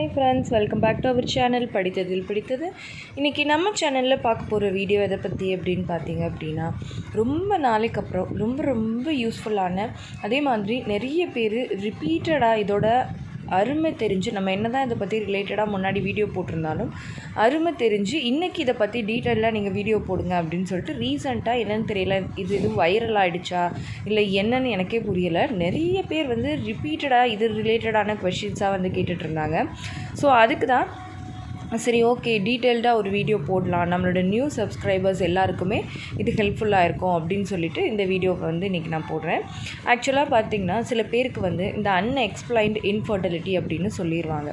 Hi friends welcome back to our channel படித்ததில் பிடித்தது. இன்றைக்கி நம்ம சேனலில் பார்க்க போகிற வீடியோ எதை பற்றி அப்படின்னு பார்த்தீங்க அப்படின்னா ரொம்ப நாளைக்கு அப்புறம் ரொம்ப ரொம்ப யூஸ்ஃபுல்லான அதே மாதிரி நிறைய பேர் ரிப்பீட்டடாக இதோட அருமை தெரிஞ்சு நம்ம என்ன தான் இதை பற்றி ரிலேட்டடாக முன்னாடி வீடியோ போட்டிருந்தாலும் அருமை தெரிஞ்சு இன்றைக்கி இதை பற்றி டீட்டெயிலாக நீங்கள் வீடியோ போடுங்க அப்படின்னு சொல்லிட்டு ரீசெண்டாக என்னென்னு தெரியல இது இது வைரல் ஆகிடுச்சா இல்லை என்னன்னு எனக்கே புரியலை. நிறைய பேர் வந்து ரிப்பீட்டடாக இது ரிலேட்டடான கொஷின்ஸாக வந்து கேட்டுட்ருந்தாங்க ஸோ அதுக்கு தான் சரி ஓகே டீட்டெயில்டாக ஒரு வீடியோ போடலாம். நம்மளோட நியூ சப்ஸ்கிரைபர்ஸ் எல்லாருக்குமே இது ஹெல்ப்ஃபுல்லாக இருக்கும் அப்படின்னு சொல்லிட்டு இந்த வீடியோவை வந்து இன்றைக்கி நான் போடுறேன். ஆக்சுவலாக பார்த்திங்கன்னா சில பேருக்கு வந்து இந்த அன்எக்ஸ்பிளைன்டு இன்ஃபர்டிலிட்டி அப்படின்னு சொல்லிடுவாங்க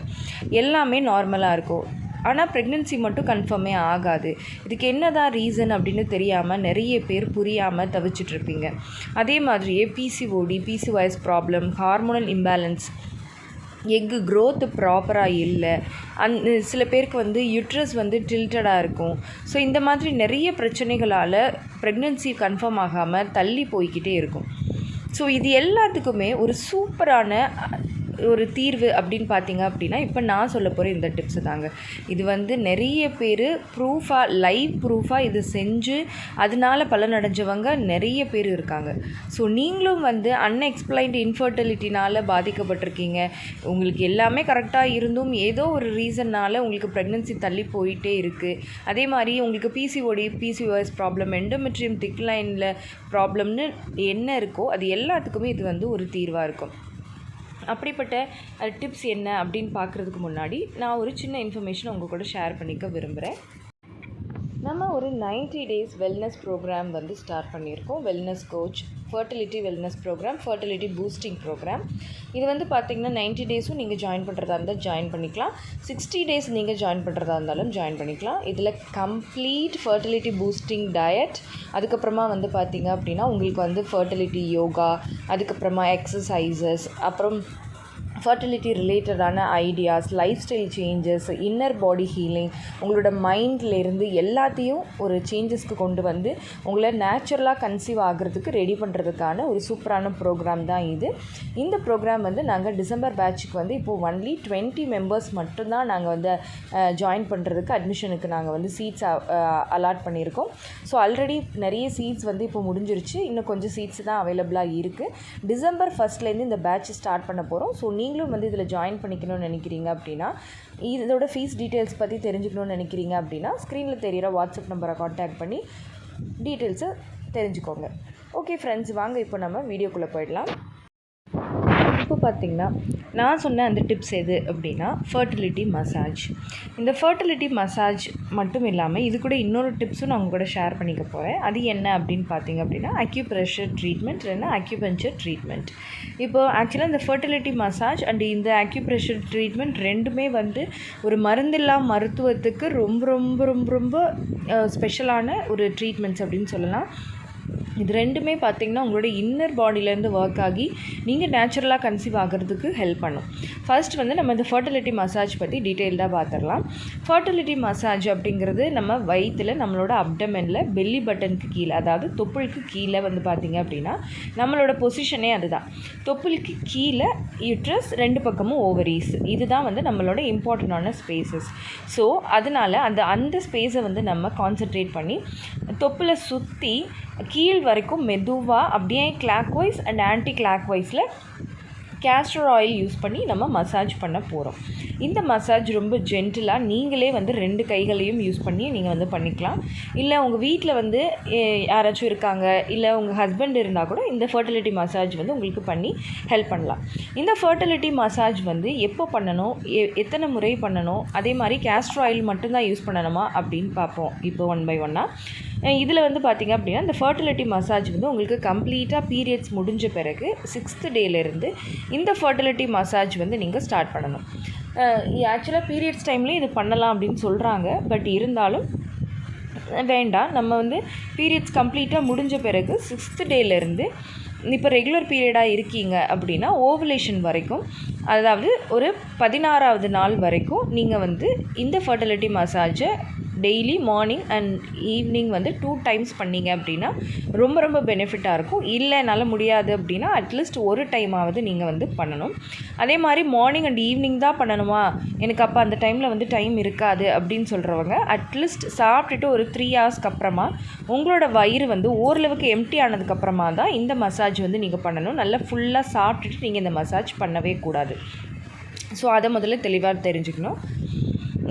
எல்லாமே நார்மலாக இருக்கும். ஆனால் ப்ரெக்னென்சி மட்டும் கன்ஃபார்மே ஆகாது. இதுக்கு என்ன தான் ரீசன் அப்படின்னு தெரியாமல் நிறைய பேர் புரியாமல் தவிச்சிட்ருப்பீங்க அதே மாதிரியே PCOD PCOS problem hormonal imbalance egg growth ப்ராப்பராக இல்லை. அந் சில பேருக்கு வந்து யுட்ரஸ் வந்து டில்டடாக இருக்கும். ஸோ இந்த மாதிரி நிறைய பிரச்சனைகளால் ப்ரெக்னென்சி கன்ஃபார்ம் ஆகாமல் தள்ளி போய்கிட்டே இருக்கும். ஸோ இது எல்லாத்துக்குமே ஒரு சூப்பரான ஒரு தீர்வு அப்படின்னு பார்த்தீங்க அப்படின்னா இப்போ நான் சொல்ல போகிற இந்த டிப்ஸு தாங்க. இது வந்து நிறைய பேர் ப்ரூஃபாக லைவ் ப்ரூஃபாக இது செஞ்சு அதனால பலனடைஞ்சவங்க நிறைய பேர் இருக்காங்க. ஸோ நீங்களும் வந்து அன்எக்ஸ்பிளைன்டு இன்ஃபர்டிலிட்டினால் பாதிக்கப்பட்டிருக்கீங்க. உங்களுக்கு எல்லாமே கரெக்டாக இருந்தும் ஏதோ ஒரு ரீசன்னால் உங்களுக்கு ப்ரெக்னென்சி தள்ளி போயிட்டே இருக்குது அதே மாதிரி உங்களுக்கு பிசிஓடி பிசிஓஎஸ் ப்ராப்ளம் எண்டோமெட்ரியம் திக்லைனில் ப்ராப்ளம்னு என்ன இருக்கோ அது எல்லாத்துக்குமே இது வந்து ஒரு தீர்வாக இருக்கும். அப்படிப்பட்ட டிப்ஸ் என்ன அப்படின்னு பார்க்குறதுக்கு முன்னாடி நான் ஒரு சின்ன இன்ஃபர்மேஷன் உங்கள் கூட ஷேர் பண்ணிக்க விரும்புகிறேன் நம்ம ஒரு நைன்ட்டி டேஸ் வெல்னஸ் ப்ரோக்ராம் வந்து ஸ்டார்ட் பண்ணியிருக்கோம். Wellness coach fertility wellness programme fertility boosting programme இது வந்து பார்த்திங்கன்னா நைன்ட்டி டேஸும் நீங்கள் ஜாயின் பண்ணுறதா இருந்தால் ஜாயின் பண்ணிக்கலாம். சிக்ஸ்டி டேஸ் நீங்கள் ஜாயின் பண்ணுறதா இருந்தாலும் ஜாயின் பண்ணிக்கலாம். இதில் கம்ப்ளீட் ஃபர்டிலிட்டி பூஸ்டிங் டயட் அதுக்கப்புறமா வந்து பார்த்திங்க அப்படின்னா உங்களுக்கு வந்து ஃபர்டிலிட்டி யோகா அதுக்கப்புறமா எக்ஸசைசஸ் அப்புறம் ஃபர்டிலிட்டி ரிலேட்டடான ideas lifestyle changes inner body healing உங்களோட மைண்ட்லேருந்து எல்லாத்தையும் ஒரு சேஞ்சஸ்க்கு கொண்டு வந்து உங்களை நேச்சுரலாக கன்சீவ் ஆகிறதுக்கு ரெடி பண்ணுறதுக்கான ஒரு சூப்பரான ப்ரோக்ராம் தான் இது. இந்த ப்ரோக்ராம் வந்து நாங்கள் டிசம்பர் பேட்சுக்கு வந்து இப்போது ஒன்லி டுவெண்ட்டி மெம்பர்ஸ் மட்டும்தான் நாங்கள் வந்து ஜாயின் பண்ணுறதுக்கு அட்மிஷனுக்கு நாங்கள் வந்து சீட்ஸ் அலாட் பண்ணியிருக்கோம். ஸோ ஆல்ரெடி நிறைய சீட்ஸ் வந்து இப்போ முடிஞ்சிருச்சு. இன்னும் கொஞ்சம் சீட்ஸ் தான் அவைலபிளாக இருக்குது டிசம்பர் ஃபஸ்ட்லேருந்து இந்த பேட்ச் ஸ்டார்ட் பண்ண போகிறோம் ஸோ நீங்களும் வந்து இதில் ஜாயின் பண்ணிக்கணும்னு நினைக்கிறீங்க அப்படின்னா இதோட ஃபீஸ் டீட்டெயில்ஸ் பற்றி தெரிஞ்சுக்கணும்னு நினைக்கிறீங்க அப்படின்னா ஸ்க்ரீனில் தெரிகிற வாட்ஸ்அப் நம்பரை காண்டாக்ட் பண்ணி டீட்டெயில்ஸை தெரிஞ்சுக்கோங்க. ஓகே ஃப்ரெண்ட்ஸ் வாங்க இப்போ நம்ம வீடியோக்குள்ளே போயிடலாம். இப்போ பார்த்திங்கன்னா நான் சொன்ன அந்த டிப்ஸ் எது அப்படின்னா ஃபர்டிலிட்டி மசாஜ் இந்த ஃபர்டிலிட்டி மசாஜ் மட்டும் இல்லாமல் இது கூட இன்னொரு டிப்ஸும் நான் உங்கள் கூட ஷேர் பண்ணிக்க போகிறேன் அது என்ன அப்படின்னு பார்த்தீங்க அப்படின்னா அக்யூப்ரெஷர் ட்ரீட்மெண்ட் இல்லைன்னா அக்யூபஞ்சர் ட்ரீட்மெண்ட் இப்போ ஆக்சுவலாக இந்த ஃபர்டிலிட்டி மசாஜ் அண்ட் இந்த அக்யூப்ரெஷர் ட்ரீட்மெண்ட் ரெண்டுமே வந்து ஒரு மருந்தில்லா மருத்துவத்துக்கு ரொம்ப ரொம்ப ரொம்ப ரொம்ப ஸ்பெஷலான ஒரு ட்ரீட்மெண்ட்ஸ் அப்படின்னு சொல்லலாம். இது ரெண்டுமே பார்த்திங்கன்னா உங்களோட இன்னர் பாடியிலேருந்து ஒர்க் ஆகி நீங்கள் நேச்சுரலாக கன்சீவ் ஆகிறதுக்கு ஹெல்ப் பண்ணும். ஃபர்ஸ்ட் வந்து நம்ம இந்த ஃபர்டிலிட்டி மசாஜ் பற்றி டீட்டெயில்டாக பார்த்துடலாம் ஃபர்டிலிட்டி மசாஜ் அப்படிங்கிறது நம்ம வயிற்றில் நம்மளோட அப்டமனில் பெல்லி பட்டனுக்கு கீழே அதாவது தொப்புளுக்கு கீழே வந்து பார்த்திங்க அப்படின்னா நம்மளோட பொசிஷனே அதுதான். தொப்புளுக்கு கீழே யூட்ரஸ் ரெண்டு பக்கமும் ஓவரீஸ் இதுதான் வந்து நம்மளோட இம்பார்ட்டண்டான ஸ்பேசஸ் ஸோ அதனால் அந்த அந்த ஸ்பேஸை வந்து நம்ம கான்சென்ட்ரேட் பண்ணி தொப்பில் சுற்றி கீழ் வரைக்கும் மெதுவாக அப்படியே clockwise and anti clock வைஸில் கேஸ்டர் ஆயில் யூஸ் பண்ணி நம்ம மசாஜ் பண்ண போகிறோம் இந்த மசாஜ் ரொம்ப ஜென்டிலாக நீங்களே வந்து ரெண்டு கைகளையும் யூஸ் பண்ணி நீங்கள் வந்து பண்ணிக்கலாம். இல்லை உங்கள் வீட்டில் வந்து யாராச்சும் இருக்காங்க இல்லை உங்கள் ஹஸ்பண்ட் இருந்தால் கூட இந்த ஃபர்டிலிட்டி மசாஜ் வந்து உங்களுக்கு பண்ணி ஹெல்ப் பண்ணலாம். இந்த ஃபர்டிலிட்டி மசாஜ் வந்து எப்போ பண்ணணும் எ எத்தனை முறை பண்ணணும் அதே மாதிரி கேஸ்டர் ஆயில் மட்டும்தான் யூஸ் பண்ணணுமா அப்படின்னு பார்ப்போம். இப்போ ஒன் பை ஒன்னாக இதில் வந்து பார்த்திங்க அப்படின்னா இந்த ஃபர்டிலிட்டி மசாஜ் வந்து உங்களுக்கு கம்ப்ளீட்டாக பீரியட்ஸ் முடிஞ்ச பிறகு சிக்ஸ்த்து டேலேருந்து இந்த ஃபர்டிலிட்டி மசாஜ் வந்து நீங்கள் ஸ்டார்ட் பண்ணணும். ஆக்சுவலாக பீரியட்ஸ் டைம்லேயும் இது பண்ணலாம் அப்படின்னு சொல்கிறாங்க பட் இருந்தாலும் வேண்டாம். நம்ம வந்து பீரியட்ஸ் கம்ப்ளீட்டாக முடிஞ்ச பிறகு சிக்ஸ்த்து டேலேருந்து இப்போ ரெகுலர் பீரியடாக இருக்கீங்க அப்படின்னா ஓவலேஷன் வரைக்கும் அதாவது ஒரு பதினாறாவது நாள் வரைக்கும் நீங்கள் வந்து இந்த ஃபர்டிலிட்டி மசாஜை டெய்லி மார்னிங் அண்ட் ஈவினிங் வந்து டூ டைம்ஸ் பண்ணீங்க அப்படின்னா ரொம்ப ரொம்ப பெனிஃபிட்டாக இருக்கும். இல்லை என்னால் முடியாது அப்படின்னா அட்லீஸ்ட் ஒரு டைமாவது நீங்கள் வந்து பண்ணணும். அதே மாதிரி மார்னிங் அண்ட் ஈவினிங் தான் பண்ணணுமா? எனக்கு அப்போ அந்த டைமில் வந்து டைம் இருக்காது அப்படின்னு சொல்கிறவங்க அட்லீஸ்ட் சாப்பிட்டுட்டு ஒரு த்ரீ ஹவர்ஸ்க்கு அப்புறமா உங்களோட வயிறு வந்து ஓரளவுக்கு எம்டி ஆனதுக்கப்புறமா தான் இந்த மசாஜ் வந்து நீங்கள் பண்ணணும். நல்லா ஃபுல்லாக சாப்பிட்டுட்டு நீங்கள் இந்த மசாஜ் பண்ணவே கூடாது. ஸோ அதை முதல்ல தெளிவாக தெரிஞ்சுக்கணும்.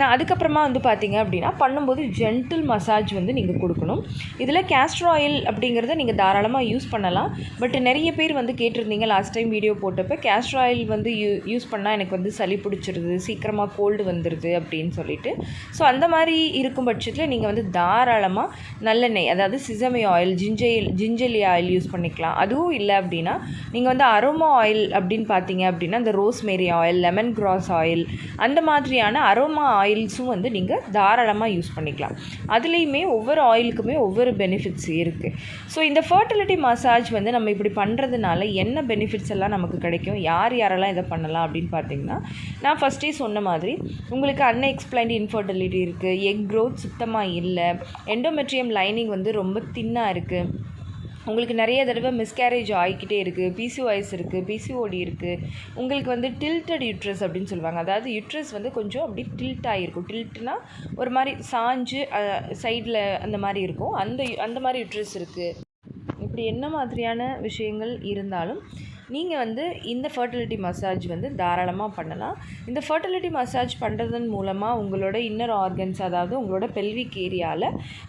நான் அதுக்கப்புறமா வந்து பார்த்தீங்க அப்படின்னா பண்ணும்போது ஜென்டில் மசாஜ் வந்து நீங்கள் கொடுக்கணும். இதில் கேஸ்ட்ரு ஆயில் அப்படிங்கிறத நீங்கள் தாராளமாக யூஸ் பண்ணலாம். பட் நிறைய பேர் வந்து கேட்டிருந்தீங்க லாஸ்ட் டைம் வீடியோ போட்டப்போ கேஸ்ட்ரு ஆயில் வந்து யூ யூஸ் பண்ணால் எனக்கு வந்து சளி பிடிச்சிருது சீக்கிரமாக கோல்டு வந்துடுது அப்படின்னு சொல்லிட்டு. ஸோ அந்த மாதிரி இருக்கும் பட்சத்தில் நீங்கள் வந்து தாராளமாக நல்லெண்ணெய் அதாவது சிசமி ஆயில் ஜிஞ்சல் ஜிஞ்சலி ஆயில் யூஸ் பண்ணிக்கலாம். அதுவும் இல்லை அப்படின்னா நீங்கள் வந்து அரோமா ஆயில் அப்படின்னு பார்த்தீங்க அப்படின்னா இந்த rosemary oil lemongrass oil அந்த மாதிரியான அரோமா ஆயில் ஆயில்ஸும் வந்து நீங்கள் தாராளமாக யூஸ் பண்ணிக்கலாம். அதுலேயுமே ஒவ்வொரு ஆயிலுக்குமே ஒவ்வொரு பெனிஃபிட்ஸ் இருக்குது ஸோ இந்த ஃபர்டிலிட்டி மசாஜ் வந்து நம்ம இப்படி பண்ணுறதுனால என்ன பெனிஃபிட்ஸ் எல்லாம் நமக்கு கிடைக்கும்? யார் யாரெல்லாம் இதை பண்ணலாம் அப்படின்னு பார்த்தீங்கன்னா நான் ஃபஸ்ட்டே சொன்ன மாதிரி உங்களுக்கு அன்எக்ஸ்பிளைன்டு இன்ஃபர்டிலிட்டி இருக்குது எக் க்ரோத் சுத்தமாக இல்லை எண்டோமெட்ரியம் லைனிங் வந்து ரொம்ப தின்னாக இருக்குது உங்களுக்கு நிறைய தடவை மிஸ்கேரேஜ் ஆகிக்கிட்டே இருக்குது பிசிஓஎஸ் இருக்குது பிசிஓடி இருக்குது உங்களுக்கு வந்து டில்டட் யூட்ரஸ் அப்படின்னு சொல்லுவாங்க. அதாவது யூட்ரஸ் வந்து கொஞ்சம் அப்படி டில்ட் ஆகிருக்கும். டில்ட்னா ஒரு மாதிரி சாஞ்சு சைடில் அந்த மாதிரி இருக்கும். அந்த அந்த மாதிரி யூட்ரஸ் இருக்குது இப்படி என்ன மாதிரியான விஷயங்கள் இருந்தாலும் நீங்கள் வந்து இந்த ஃபர்டிலிட்டி மசாஜ் வந்து தாராளமாக பண்ணலாம். இந்த ஃபர்டிலிட்டி மசாஜ் பண்ணுறதன் மூலமாக உங்களோட இன்னர் ஆர்கன்ஸ் அதாவது உங்களோட பெல்விக் ஏரியாவில்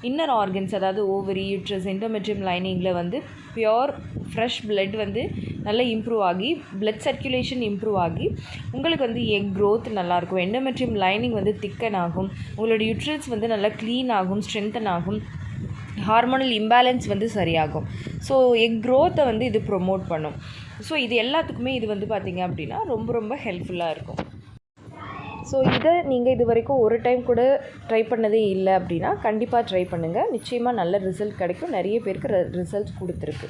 இன்னர் ஆர்கன்ஸ் அதாவது ஓவரி யூட்ரஸ் எண்டோமெட்ரியம் லைனிங்கில் வந்து பியோர் ஃப்ரெஷ் பிளட் வந்து நல்லா இம்ப்ரூவ் ஆகி பிளட் சர்க்குலேஷன் இம்ப்ரூவ் ஆகி உங்களுக்கு வந்து எக் க்ரோத் நல்லாயிருக்கும் எண்டோமெட்ரியம் லைனிங் வந்து திக்கன் ஆகும். உங்களோட யூட்ரஸ் வந்து நல்லா க்ளீன் ஆகும் ஸ்ட்ரென்தன் ஆகும். ஹார்மோனல் இம்பேலன்ஸ் வந்து சரியாகும். ஸோ எக் க்ரோத்தை வந்து இது ப்ரொமோட் பண்ணும். ஸோ இது எல்லாத்துக்குமே இது வந்து பார்த்திங்க அப்படின்னா ரொம்ப ரொம்ப ஹெல்ப்ஃபுல்லாக இருக்கும். ஸோ இதை நீங்கள் இது வரைக்கும் ஒரு டைம் கூட ட்ரை பண்ணதே இல்லை அப்படின்னா கண்டிப்பாக ட்ரை பண்ணுங்கள் நிச்சயமாக நல்ல ரிசல்ட் கிடைக்கும். நிறைய பேருக்கு ரிசல்ட் கொடுத்துருக்கு.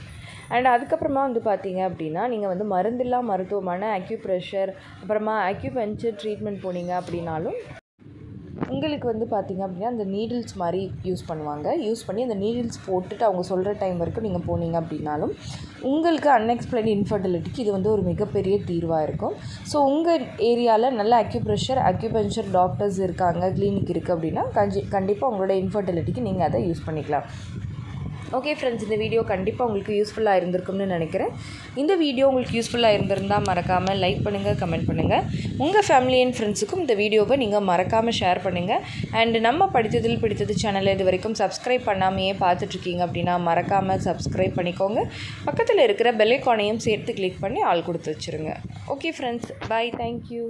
அண்ட் அதுக்கப்புறமா வந்து பார்த்தீங்க அப்படின்னா நீங்கள் வந்து மருந்தில்லா மருத்துவமான அக்யூப்ரெஷர் அப்புறமா அக்யூபஞ்சர் ட்ரீட்மெண்ட் போனீங்க அப்படின்னாலும் உங்களுக்கு வந்து பார்த்திங்க அப்படின்னா அந்த நீடில்ஸ் மாதிரி யூஸ் பண்ணுவாங்க. யூஸ் பண்ணி அந்த நீடில்ஸ் போட்டுட்டு அவங்க சொல்கிற டைம் வரைக்கும் நீங்கள் போனீங்க அப்படின்னாலும் உங்களுக்கு அன்எக்ஸ்பிளைன் இன்ஃபர்டிலிட்டிக்கு இது வந்து ஒரு மிகப்பெரிய தீர்வாக இருக்கும். ஸோ உங்கள் ஏரியாவில் நல்ல அக்யூப்ரெஷர் அக்யூபஞ்சர் டாக்டர்ஸ் இருக்காங்க கிளினிக் இருக்குது அப்படின்னா கஞ்சி கண்டிப்பாக உங்களோட இன்ஃபர்டிலிட்டிக்கு நீங்கள் அதை யூஸ் பண்ணிக்கலாம். ஓகே ஃப்ரெண்ட்ஸ் இந்த வீடியோ கண்டிப்பாக உங்களுக்கு யூஸ்ஃபுல்லாக இருந்திருக்கும்னு நினைக்கிறேன். இந்த வீடியோ உங்களுக்கு யூஸ்ஃபுல்லாக இருந்திருந்தால் மறக்காமல் லைக் பண்ணுங்கள் கமெண்ட் பண்ணுங்கள் உங்கள் ஃபேமிலி அண்ட் ஃப்ரெண்ட்ஸுக்கும் இந்த வீடியோவை நீங்கள் மறக்காமல் ஷேர் பண்ணுங்கள் அண்ட் நம்ம படித்ததில் பிடித்தது சேனலை இது வரைக்கும் சப்ஸ்கிரைப் பண்ணாமையே பார்த்துட்ருக்கீங்க அப்படின்னா மறக்காமல் சப்ஸ்கிரைப் பண்ணிக்கோங்க. பக்கத்தில் இருக்கிற பெல்லைக்கானையும் சேர்த்து கிளிக் பண்ணி ஆள் கொடுத்து வச்சுருங்க. Okay friends bye thank you